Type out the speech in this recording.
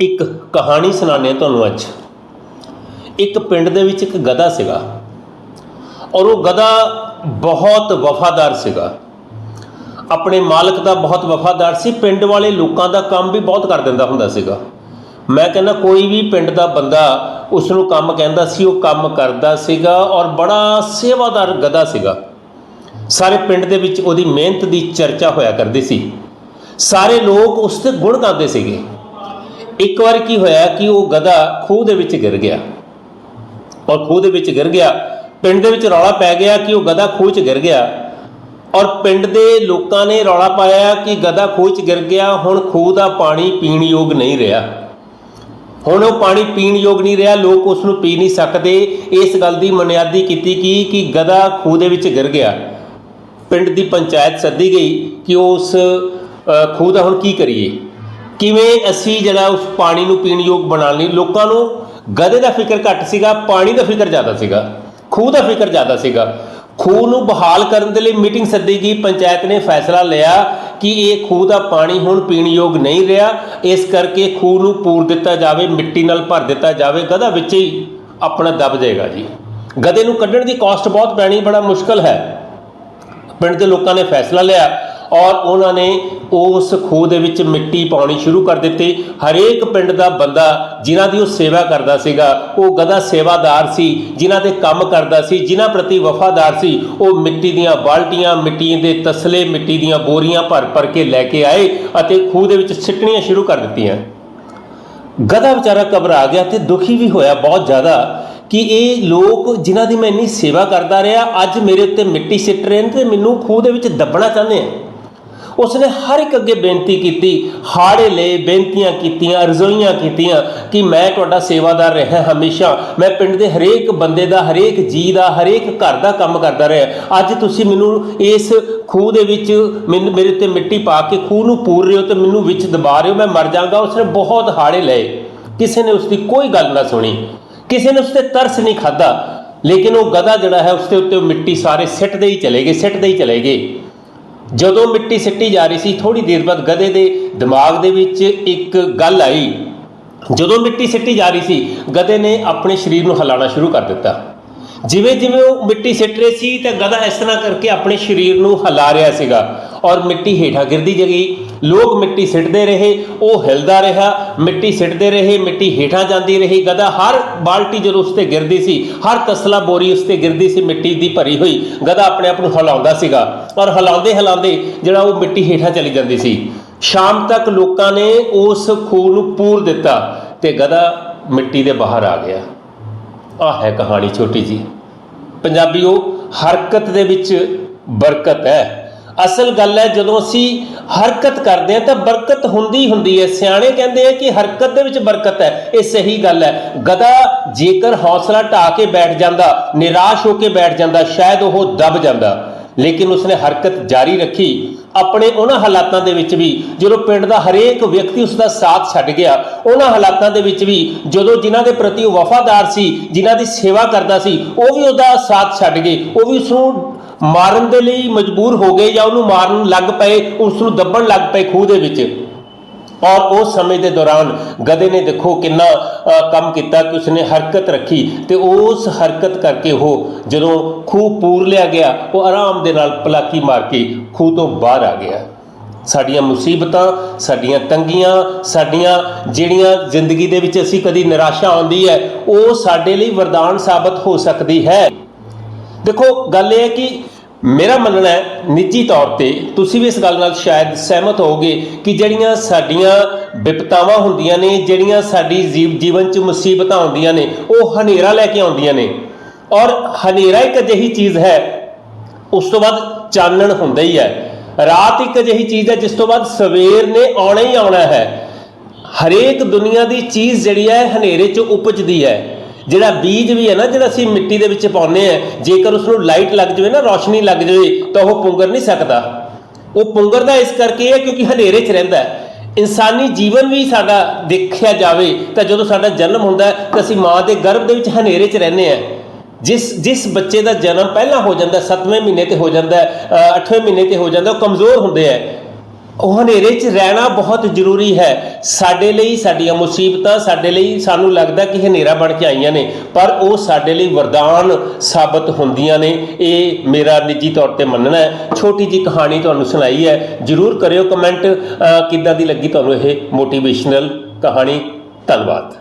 ਇੱਕ ਕਹਾਣੀ ਸੁਣਾਉਂਦੇ ਹਾਂ ਤੁਹਾਨੂੰ ਅੱਜ। ਇੱਕ ਪਿੰਡ ਦੇ ਵਿੱਚ ਇੱਕ ਗਧਾ ਸੀਗਾ ਔਰ ਉਹ ਗਧਾ ਬਹੁਤ ਵਫਾਦਾਰ ਸੀਗਾ। ਆਪਣੇ ਮਾਲਕ ਦਾ ਬਹੁਤ ਵਫਾਦਾਰ ਸੀ, ਪਿੰਡ ਵਾਲੇ ਲੋਕਾਂ ਦਾ ਕੰਮ ਵੀ ਬਹੁਤ ਕਰ ਦਿੰਦਾ ਹੁੰਦਾ ਸੀਗਾ। ਮੈਂ ਕਹਿੰਦਾ, ਕੋਈ ਵੀ ਪਿੰਡ ਦਾ ਬੰਦਾ ਉਸ ਨੂੰ ਕੰਮ ਕਹਿੰਦਾ ਸੀ, ਉਹ ਕੰਮ ਕਰਦਾ ਸੀਗਾ ਔਰ ਬੜਾ ਸੇਵਾਦਾਰ ਗਧਾ ਸੀਗਾ। ਸਾਰੇ ਪਿੰਡ ਦੇ ਵਿੱਚ ਉਹਦੀ ਮਿਹਨਤ ਦੀ ਚਰਚਾ ਹੋਇਆ ਕਰਦੀ ਸੀ। ਸਾਰੇ ਲੋਕ ਉਸ ਤੇ ਗੁਣ ਗਾਉਂਦੇ ਸੀਗੇ। ਇੱਕ ਵਾਰ ਕੀ ਹੋਇਆ ਕਿ ਉਹ ਗਧਾ ਖੂਹ ਦੇ ਵਿੱਚ ਗਿਰ ਗਿਆ। ਔਰ ਖੂਹ ਦੇ ਵਿੱਚ ਗਿਰ ਗਿਆ, ਪਿੰਡ ਦੇ ਵਿੱਚ ਰੌਲਾ ਪੈ ਗਿਆ ਕਿ ਉਹ ਗਧਾ ਖੂਹ 'ਚ ਗਿਰ ਗਿਆ। ਔਰ ਪਿੰਡ ਦੇ ਲੋਕਾਂ ਨੇ ਰੌਲਾ ਪਾਇਆ ਕਿ ਗਧਾ ਖੂਹ 'ਚ ਗਿਰ ਗਿਆ, ਹੁਣ ਖੂਹ ਦਾ ਪਾਣੀ ਪੀਣ ਯੋਗ ਨਹੀਂ ਰਿਹਾ। ਹੁਣ ਉਹ ਪਾਣੀ ਪੀਣ ਯੋਗ ਨਹੀਂ ਰਿਹਾ, ਲੋਕ ਉਸ ਨੂੰ ਪੀ ਨਹੀਂ ਸਕਦੇ। ਇਸ ਗੱਲ ਦੀ ਮਨਿਆਦੀ ਕੀਤੀ ਕਿ ਕਿ ਗਧਾ ਖੂਹ ਦੇ ਵਿੱਚ ਗਿਰ ਗਿਆ। ਪਿੰਡ ਦੀ ਪੰਚਾਇਤ ਸੱਦੀ ਗਈ ਕਿ ਉਸ ਖੂਹ ਦਾ ਹੁਣ ਕੀ ਕਰੀਏ? ਕਿਵੇਂ ਅਸੀਂ ਜਿਹੜਾ ਉਸ ਪਾਣੀ ਨੂੰ ਪੀਣ ਯੋਗ ਬਣਾਉਣ ਲਈ ਲੋਕਾਂ ਨੂੰ ਗਧੇ ਦਾ ਫਿਕਰ ਘੱਟ ਸੀਗਾ, ਪਾਣੀ ਦਾ ਫਿਕਰ ਜ਼ਿਆਦਾ ਸੀਗਾ, ਖੂਹ ਦਾ ਫਿਕਰ ਜ਼ਿਆਦਾ ਸੀਗਾ। ਖੂਹ ਨੂੰ ਬਹਾਲ ਕਰਨ ਦੇ ਲਈ ਮੀਟਿੰਗ ਸੱਦੀ ਗਈ, ਪੰਚਾਇਤ ਨੇ ਫੈਸਲਾ ਲਿਆ ਕਿ ਇਹ ਖੂਹ ਦਾ ਪਾਣੀ ਹੁਣ ਪੀਣ ਯੋਗ ਨਹੀਂ ਰਿਹਾ। ਇਸ ਕਰਕੇ ਖੂਹ ਨੂੰ ਪੂਰ ਦਿੱਤਾ ਜਾਵੇ, ਮਿੱਟੀ ਨਾਲ ਭਰ ਦਿੱਤਾ ਜਾਵੇ, ਗਧਾ ਵਿੱਚ ਹੀ ਆਪਣਾ ਦਬ ਜਾਏਗਾ ਜੀ। ਗਧੇ ਨੂੰ ਕੱਢਣ ਦੀ ਕਾਸਟ ਬਹੁਤ ਪੈਣੀ, ਬੜਾ ਮੁਸ਼ਕਲ ਹੈ। ਪਿੰਡ ਦੇ ਲੋਕਾਂ ਨੇ ਫੈਸਲਾ ਲਿਆ। ਔਰ ਉਹਨਾਂ ਨੇ ਉਸ ਖੂਹ ਦੇ ਵਿੱਚ ਮਿੱਟੀ ਪਾਉਣੀ ਸ਼ੁਰੂ ਕਰ ਦਿੱਤੀ। ਹਰੇਕ ਪਿੰਡ ਦਾ ਬੰਦਾ ਜਿਨ੍ਹਾਂ ਦੀ ਉਹ ਸੇਵਾ ਕਰਦਾ ਸੀਗਾ, ਉਹ ਗਧਾ ਸੇਵਾਦਾਰ ਸੀ, ਜਿਨ੍ਹਾਂ ਦੇ ਕੰਮ ਕਰਦਾ ਸੀ, ਜਿਨ੍ਹਾਂ ਪ੍ਰਤੀ ਵਫਾਦਾਰ ਸੀ, ਉਹ ਮਿੱਟੀ ਦੀਆਂ ਬਾਲਟੀਆਂ, ਮਿੱਟੀ ਦੇ ਤਸਲੇ, ਮਿੱਟੀ ਦੀਆਂ ਬੋਰੀਆਂ ਭਰ ਭਰ ਕੇ ਲੈ ਕੇ ਆਏ ਅਤੇ ਖੂਹ ਦੇ ਵਿੱਚ ਸਿੱਟਣੀਆਂ ਸ਼ੁਰੂ ਕਰ ਦਿੱਤੀਆਂ। ਗਧਾ ਵਿਚਾਰਾ ਘਬਰਾ ਗਿਆ ਤੇ ਦੁਖੀ ਵੀ ਹੋਇਆ ਬਹੁਤ ਜ਼ਿਆਦਾ ਕਿ ਇਹ ਲੋਕ ਜਿਨ੍ਹਾਂ ਦੀ ਮੈਂ ਇੰਨੀ ਸੇਵਾ ਕਰਦਾ ਰਿਹਾ, ਅੱਜ ਮੇਰੇ ਉੱਤੇ ਮਿੱਟੀ ਸਿੱਟ ਰਹੇ ਨੇ ਤੇ ਮੈਨੂੰ ਖੂਹ ਦੇ ਵਿੱਚ ਦੱਬਣਾ ਚਾਹੁੰਦੇ ਆ। ਉਸਨੇ ਹਰ ਇੱਕ ਅੱਗੇ ਬੇਨਤੀ ਕੀਤੀ, ਹਾੜੇ ਲਏ ਬੇਨਤੀਆਂ ਕੀਤੀਆਂ, ਰਜ਼ੋਈਆਂ ਕੀਤੀਆਂ ਕਿ ਮੈਂ ਤੁਹਾਡਾ ਸੇਵਾਦਾਰ ਰਿਹਾ ਹਮੇਸ਼ਾ। ਮੈਂ ਪਿੰਡ ਦੇ ਹਰੇਕ ਬੰਦੇ ਦਾ, ਹਰੇਕ ਜੀ ਦਾ, ਹਰੇਕ ਘਰ ਦਾ ਕੰਮ ਕਰਦਾ ਰਿਹਾ। ਅੱਜ ਤੁਸੀਂ ਮੈਨੂੰ ਇਸ ਖੂਹ ਦੇ ਵਿੱਚ ਮੈਨੂੰ, ਮੇਰੇ ਉੱਤੇ ਮਿੱਟੀ ਪਾ ਕੇ ਖੂਹ ਨੂੰ ਪੂਰ ਰਹੇ ਹੋ ਤੇ ਮੈਨੂੰ ਵਿੱਚ ਦਬਾ ਰਹੇ ਹੋ, ਮੈਂ ਮਰ ਜਾਵਾਂਗਾ। ਉਸਨੇ ਬਹੁਤ ਹਾੜੇ ਲਏ। ਕਿਸੇ ਨੇ ਉਸਦੀ ਕੋਈ ਗੱਲ ਨਾ ਸੁਣੀ। ਕਿਸੇ ਨੇ ਉਸ ਤੇ ਤਰਸ ਨਹੀਂ ਖਾਦਾ ਲੇਕਿਨ ਉਹ ਗਧਾ ਜਿਹੜਾ ਹੈ, ਉਸਦੇ ਉੱਤੇ ਉਹ ਮਿੱਟੀ ਸਾਰੇ ਸਿੱਟਦੇ ਹੀ ਚਲੇ ਗਏ, ਸਿੱਟਦੇ ਹੀ ਚਲੇ ਗਏ। ਜਦੋਂ ਮਿੱਟੀ ਸਿੱਟੀ ਜਾ ਰਹੀ ਸੀ ਥੋੜੀ ਦੇਰ ਬਾਅਦ ਗਧੇ ਦੇ ਦਿਮਾਗ ਦੇ ਵਿੱਚ ਇੱਕ ਗੱਲ ਆਈ। ਜਦੋਂ ਮਿੱਟੀ ਸਿੱਟੀ ਜਾ ਰਹੀ ਸੀ, ਗਧੇ ਨੇ ਆਪਣੇ ਸਰੀਰ ਨੂੰ ਹਿਲਾਉਣਾ ਸ਼ੁਰੂ ਕਰ ਦਿੱਤਾ। ਜਿਵੇਂ ਜਿਵੇਂ ਉਹ ਮਿੱਟੀ ਸਿੱਟ ਰਹੀ ਸੀ ਤਾਂ ਗਧਾ ਇਸ ਤਰ੍ਹਾਂ ਕਰਕੇ ਆਪਣੇ ਸਰੀਰ ਨੂੰ ਹਿਲਾ ਰਿਹਾ ਸੀਗਾ ਔਰ ਮਿੱਟੀ ਹੇਠਾਂ ਗਿਰਦੀ ਗਈ ਲੋਕ ਮਿੱਟੀ ਸਿੱਟਦੇ ਰਹੇ, ਉਹ ਹਿਲਦਾ ਰਿਹਾ, ਮਿੱਟੀ ਸਿੱਟਦੇ ਰਹੇ, ਮਿੱਟੀ ਹੇਠਾਂ ਜਾਂਦੀ ਰਹੀ। ਗਧਾ ਹਰ ਬਾਲਟੀ ਜਦੋਂ ਉਸ ਤੇ ਗਿਰਦੀ ਸੀ, ਹਰ ਤਸਲਾ ਬੋਰੀ ਉਸ ਤੇ ਗਿਰਦੀ ਸੀ, ਮਿੱਟੀ ਦੀ ਭਰੀ ਹੋਈ। ਗਧਾ ਆਪਣੇ ਆਪ ਨੂੰ ਹਿਲਾਉਂਦਾ ਸੀਗਾ ਔਰ ਹਿਲਾਉਂਦੇ ਹਿਲਾਉਂਦੇ ਜਿਹੜਾ ਉਹ ਮਿੱਟੀ ਹੇਠਾਂ ਚਲੀ ਜਾਂਦੀ ਸੀ। ਸ਼ਾਮ ਤੱਕ ਲੋਕਾਂ ਨੇ ਉਸ ਖੂਹ ਨੂੰ ਪੂਰ ਦਿੱਤਾ ਤੇ ਗਧਾ ਮਿੱਟੀ ਦੇ ਬਾਹਰ ਆ ਗਿਆ। ਆਹ ਹੈ ਕਹਾਣੀ ਛੋਟੀ ਜੀ। ਉਹ ਹਰਕਤ ਦੇ ਵਿੱਚ ਬਰਕਤ ਹੈ। ਅਸਲ ਗੱਲ ਹੈ, ਜਦੋਂ ਅਸੀਂ ਹਰਕਤ ਕਰਦੇ ਹਾਂ ਤਾਂ ਬਰਕਤ ਹੁੰਦੀ ਹੀ ਹੁੰਦੀ ਹੈ। ਸਿਆਣੇ ਕਹਿੰਦੇ ਆ ਕਿ ਹਰਕਤ ਦੇ ਵਿੱਚ ਬਰਕਤ ਹੈ। ਇਹ ਸਹੀ ਗੱਲ ਹੈ। ਗਦਾ ਜੇਕਰ ਹੌਸਲਾ ਢਾ ਕੇ ਬੈਠ ਜਾਂਦਾ, ਨਿਰਾਸ਼ ਹੋ ਕੇ ਬੈਠ ਜਾਂਦਾ, ਸ਼ਾਇਦ ਉਹ ਦਬ ਜਾਂਦਾ। ਲੇਕਿਨ ਉਸਨੇ ਹਰਕਤ ਜਾਰੀ ਰੱਖੀ। ਆਪਣੇ ਉਹਨਾਂ ਹਾਲਾਤਾਂ ਦੇ ਵਿੱਚ ਵੀ, ਜਦੋਂ ਪਿੰਡ ਦਾ ਹਰੇਕ ਵਿਅਕਤੀ ਉਸ ਦਾ ਸਾਥ ਛੱਡ ਗਿਆ, ਉਹਨਾਂ ਹਾਲਾਤਾਂ ਦੇ ਵਿੱਚ ਵੀ ਜਦੋਂ ਜਿਨ੍ਹਾਂ ਦੇ ਪ੍ਰਤੀ ਉਹ ਵਫਾਦਾਰ ਸੀ, ਜਿਨ੍ਹਾਂ ਦੀ ਸੇਵਾ ਕਰਦਾ ਸੀ, ਉਹ ਵੀ ਉਹਦਾ ਸਾਥ ਛੱਡ ਗਏ। ਉਹ ਵੀ ਉਸ ਨੂੰ ਮਾਰਨ ਦੇ ਲਈ ਮਜਬੂਰ ਹੋ ਗਏ ਜਾਂ ਉਹਨੂੰ ਮਾਰਨ ਲੱਗ ਪਏ ਉਸ ਨੂੰ ਦੱਬਣ ਲੱਗ ਪਏ ਖੂਹ ਦੇ ਵਿੱਚ। ਔਰ ਉਸ ਸਮੇਂ ਦੇ ਦੌਰਾਨ ਗਧੇ ਨੇ ਦੇਖੋ ਕਿੰਨਾ ਕੰਮ ਕੀਤਾ ਕਿ ਉਸਨੇ ਹਰਕਤ ਰੱਖੀ ਤੇ ਉਸ ਹਰਕਤ ਕਰਕੇ ਉਹ ਜਦੋਂ ਖੂਹ ਪੂਰ ਲਿਆ ਗਿਆ, ਉਹ ਆਰਾਮ ਦੇ ਨਾਲ ਪਲਾਕੀ ਮਾਰ ਕੇ ਖੂਹ ਤੋਂ ਬਾਹਰ ਆ ਗਿਆ। ਸਾਡੀਆਂ ਮੁਸੀਬਤਾਂ, ਸਾਡੀਆਂ ਤੰਗੀਆਂ, ਸਾਡੀਆਂ ਜਿਹੜੀਆਂ ਜ਼ਿੰਦਗੀ ਦੇ ਵਿੱਚ ਅਸੀਂ ਕਦੀ ਨਿਰਾਸ਼ਾ ਆਉਂਦੀ ਹੈ, ਉਹ ਸਾਡੇ ਲਈ ਵਰਦਾਨ ਸਾਬਤ ਹੋ ਸਕਦੀ ਹੈ। ਦੇਖੋ, ਗੱਲ ਇਹ ਹੈ ਕਿ ਮੇਰਾ ਮੰਨਣਾ ਹੈ, ਨਿੱਜੀ ਤੌਰ ਤੇ ਤੁਸੀਂ ਵੀ ਇਸ ਗੱਲ ਨਾਲ ਸ਼ਾਇਦ ਸਹਿਮਤ ਹੋਵੋਗੇ ਕਿ ਜਿਹੜੀਆਂ ਸਾਡੀਆਂ ਵਿਪਤਾਵਾਂ ਹੁੰਦੀਆਂ ਨੇ, ਜਿਹੜੀਆਂ ਸਾਡੀ ਜੀਵ- ਜੀਵਨ 'ਚ ਮੁਸੀਬਤਾਂ ਆਉਂਦੀਆਂ ਨੇ, ਉਹ ਹਨੇਰਾ ਲੈ ਕੇ ਆਉਂਦੀਆਂ ਨੇ। ਔਰ ਹਨੇਰਾ ਇੱਕ ਅਜਿਹੀ ਚੀਜ਼ ਹੈ, ਉਸ ਤੋਂ ਬਾਅਦ ਚਾਨਣ ਹੁੰਦਾ ਹੀ ਹੈ। ਰਾਤ ਇੱਕ ਅਜਿਹੀ ਚੀਜ਼ ਹੈ, ਜਿਸ ਤੋਂ ਬਾਅਦ ਸਵੇਰ ਨੇ ਆਉਣਾ ਹੀ ਆਉਣਾ ਹੈ। ਹਰੇਕ ਦੁਨੀਆ ਦੀ ਚੀਜ਼ ਜਿਹੜੀ ਹੈ, ਹਨੇਰੇ 'ਚ ਉਪਜਦੀ ਹੈ। ਜਿਹੜਾ ਬੀਜ ਵੀ ਹੈ ਨਾ, ਜਿਹੜਾ ਅਸੀਂ ਮਿੱਟੀ ਦੇ ਵਿੱਚ ਪਾਉਂਦੇ ਆ ਜੇਕਰ ਉਸ ਨੂੰ ਲਾਈਟ ਲੱਗ ਜਾਵੇ ਨਾ, ਰੋਸ਼ਨੀ ਲੱਗ ਜਾਵੇ, ਤਾਂ ਉਹ ਪੁੰਗਰ ਨਹੀਂ ਸਕਦਾ। ਉਹ ਪੁੰਗਰਦਾ ਇਸ ਕਰਕੇ ਹੈ ਕਿਉਂਕਿ ਹਨੇਰੇ 'ਚ ਰਹਿੰਦਾ ਇਨਸਾਨੀ ਜੀਵਨ ਵੀ ਸਾਡਾ ਦੇਖਿਆ ਜਾਵੇ, ਤਾਂ ਜਦੋਂ ਸਾਡਾ ਜਨਮ ਹੁੰਦਾ ਤਾਂ ਅਸੀਂ ਮਾਂ ਦੇ ਗਰਭ ਦੇ ਵਿੱਚ ਹਨੇਰੇ 'ਚ ਰਹਿੰਦੇ ਆ ਜਿਸ ਜਿਸ ਬੱਚੇ ਦਾ ਜਨਮ ਪਹਿਲਾਂ ਹੋ ਜਾਂਦਾ 7ਵੇਂ ਮਹੀਨੇ ਤੇ ਹੋ ਜਾਂਦਾ 8ਵੇਂ ਮਹੀਨੇ ਤੇ ਹੋ ਜਾਂਦਾ, ਉਹ ਕਮਜ਼ੋਰ ਹੁੰਦੇ ਆ ਉਹ ਹਨੇਰੇ 'ਚ ਰਹਿਣਾ ਬਹੁਤ ਜ਼ਰੂਰੀ ਹੈ। ਸਾਡੇ ਲਈ ਸਾਡੀਆਂ ਮੁਸੀਬਤਾਂ, ਸਾਡੇ ਲਈ ਸਾਨੂੰ ਲੱਗਦਾ ਕਿ ਹਨੇਰਾ ਬਣ ਕੇ ਆਈਆਂ ਨੇ, ਪਰ ਉਹ ਸਾਡੇ ਲਈ ਵਰਦਾਨ ਸਾਬਤ ਹੁੰਦੀਆਂ ਨੇ। ਇਹ ਮੇਰਾ ਨਿੱਜੀ ਤੌਰ ਤੇ ਮੰਨਣਾ ਹੈ। ਛੋਟੀ ਜੀ ਕਹਾਣੀ ਤੁਹਾਨੂੰ ਸੁਣਾਈ ਹੈ। ਜਰੂਰ ਕਰਿਓ ਕਮੈਂਟ। ਕਿੱਦਾਂ ਦੀ ਲੱਗੀ ਤੁਹਾਨੂੰ ਇਹ ਮੋਟੀਵੇਸ਼ਨਲ ਕਹਾਣੀ? ਧੰਨਵਾਦ।